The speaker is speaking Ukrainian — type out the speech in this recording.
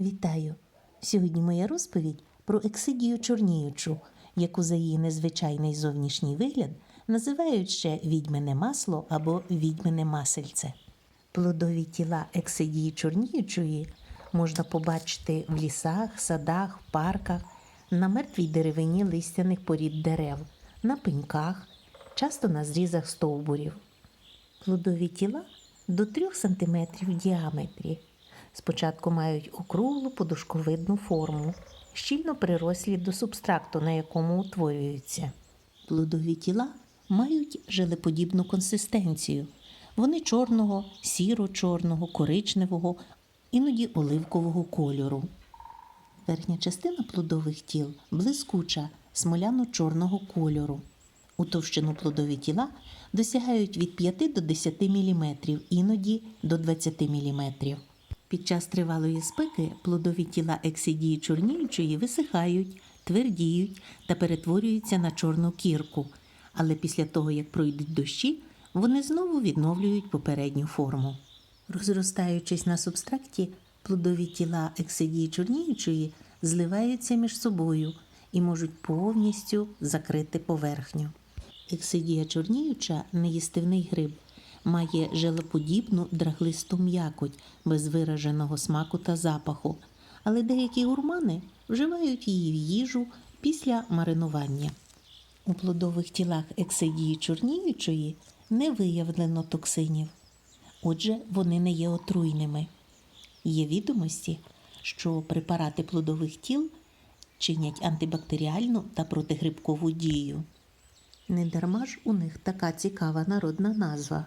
Вітаю! Сьогодні моя розповідь про ексидію чорніючу, яку за її незвичайний зовнішній вигляд називають ще відьмине масло або відьмине масельце. Плодові тіла ексидії чорніючої можна побачити в лісах, садах, парках, на мертвій деревині листяних порід дерев, на пеньках, часто на зрізах стовбурів. Плодові тіла до 3 см в діаметрі. Спочатку мають округлу подушковидну форму, щільно прирослі до субстракту, на якому утворюються. Плодові тіла мають желеподібну консистенцію. Вони чорного, сіро-чорного, коричневого, іноді оливкового кольору. Верхня частина плодових тіл блискуча, смоляно-чорного кольору. У товщину плодові тіла досягають від 5 до 10 мм, іноді до 20 мм. Під час тривалої спеки плодові тіла ексидії чорніючої висихають, твердіють та перетворюються на чорну кірку, але після того, як пройдуть дощі, вони знову відновлюють попередню форму. Розростаючись на субстракті, плодові тіла ексидії чорніючої зливаються між собою і можуть повністю закрити поверхню. Ексидія чорніюча неїстивний гриб, має желеподібну драглисту м'якоть без вираженого смаку та запаху, але деякі гурмани вживають її в їжу після маринування. У плодових тілах ексидії чорніючої не виявлено токсинів, отже, вони не є отруйними. Є відомості, що препарати плодових тіл чинять антибактеріальну та протигрибкову дію. Недарма ж у них така цікава народна назва.